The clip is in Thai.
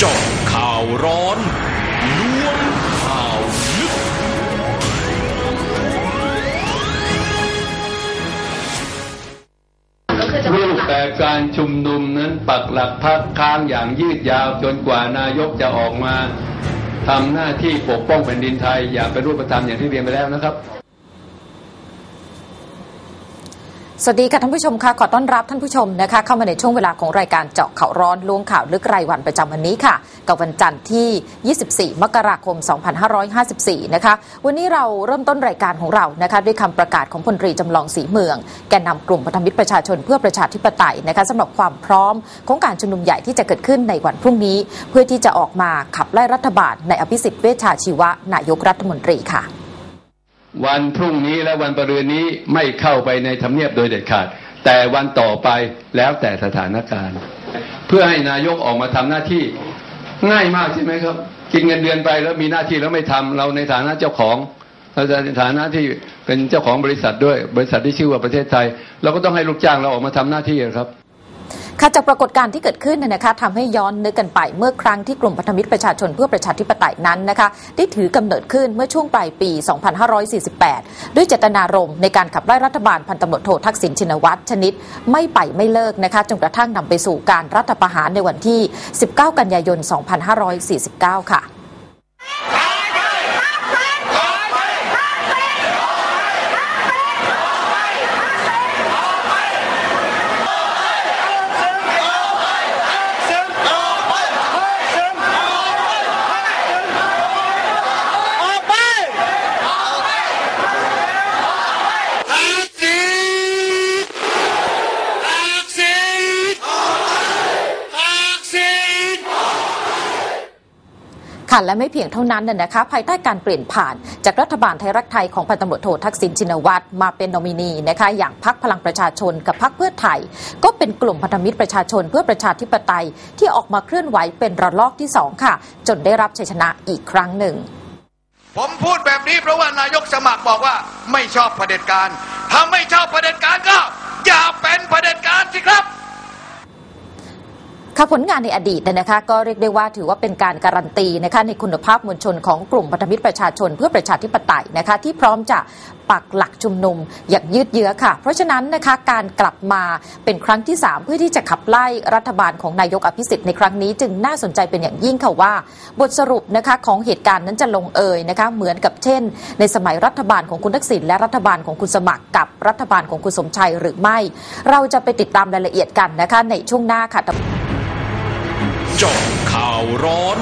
เจาะข่าวร้อนล้วงข่าวลึก รูปแบบการชุมนุมนั้นปักหลักพักค้างอย่างยืดยาวจนกว่านายกจะออกมาทำหน้าที่ปกป้องแผ่นดินไทยอย่างเป็นรูปธรรมอย่างที่เรียนไปแล้วนะครับ สวัสดีค่ะท่านผู้ชมค่ะขอต้อนรับท่านผู้ชมนะคะเข้ามาในช่วงเวลาของรายการเจาะข่าวร้อนล้วงข่าวลึกรายวันประจำวันนี้ค่ะกับวันจันทร์ที่ 24 มกราคม 2554 นะคะวันนี้เราเริ่มต้นรายการของเรานะคะด้วยคำประกาศของพลตรีจำลองศรีเมือง แกนนำกลุ่มพันธมิตรประชาชนเพื่อประชาธิปไตยนะคะสำหรับความพร้อมของการชุมนุมใหญ่ที่จะเกิดขึ้นในวันพรุ่งนี้ เพื่อที่จะออกมาขับไล่รัฐบาลในอภิสิทธิ์เวชชาชีวะนายกรัฐมนตรีค่ะ วันพรุ่งนี้และวันประรืนนี้ไม่เข้าไปในทำเนียบโดยเด็ดขาด แต่วันต่อไปแล้วแต่สถานการณ์ เพื่อให้นายกออกมาทำหน้าที่ง่ายมากใช่ไหมครับ กินเงินเดือนไปแล้วมีหน้าที่แล้วไม่ทำเราในฐานะเจ้าของเราในฐานะที่เป็นเจ้าของบริษัทด้วย บริษัทที่ชื่อว่าประเทศไทย เราก็ต้องให้ลูกจ้างเราออกมาทำหน้าที่ครับ ค่ะจากปรากฏการณ์ที่เกิดขึ้นนะคะทำให้ย้อนนึกกันไปเมื่อครั้งที่กลุ่มพันธมิตรประชาชนเพื่อประชาธิปไตยนั้นนะคะได้ถือกำเนิดขึ้นเมื่อช่วงปลายปี 2548 ด้วยเจตนารมณ์ในการขับไล่รัฐบาลพันตำรวจโททักษิณชินวัตรชนิด ไม่ไปไม่เลิกนะคะจนกระทั่งนำไปสู่การรัฐประหารในวันที่ 19 กันยายน 2549 ค่ะ ค่ะและไม่เพียงเท่านั้นน่ะนะคะ ภายใต้การเปลี่ยนผ่าน จากรัฐบาลไทยรักไทยของพันตำรวจโททักษิณชินวัตรมาเป็นนอมินีนะคะอย่างพักพลังประชาชนกับพักเพื่อไทย ก็เป็นกลุ่มพันธมิตรประชาชนเพื่อประชาธิปไตย ที่ออกมาเคลื่อนไหวเป็นระลอกที่สองค่ะ จนได้รับชัยชนะอีกครั้งหนึ่ง ผมพูดแบบนี้เพราะว่านายกสมัครบอกว่าไม่ชอบเผด็จการถ้าไม่ชอบเผด็จการก็อย่าเป็นเผด็จการสิครับ ค่ะผลงานในอดีตนะคะก็เรียกได้ว่าถือว่าเป็นการการันตีนะคะในคุณภาพมวลชนของกลุ่มพันธมิตรประชาชน เพื่อประชาธิปไตยนะคะที่พร้อมจะปักหลักชุมนุมอย่างยืดเยื้อค่ะ เพราะฉะนั้นนะคะการกลับมาเป็นครั้งที่ 3 เพื่อที่จะขับไล่รัฐบาลของนายกอภิสิทธิ์ในครั้งนี้จึงน่าสนใจเป็นอย่างยิ่งค่ะว่า บทสรุปนะคะของเหตุการณ์นั้นจะลงเอยนะคะเหมือนกับเช่น ในสมัยรัฐบาลของคุณทักษิณและรัฐบาลของคุณสมัครกับรัฐบาลของคุณสมชัยหรือไม่ เราจะไปติดตามรายละเอียดกันนะคะในช่วงหน้าค่ะ จาะข่าวร้อน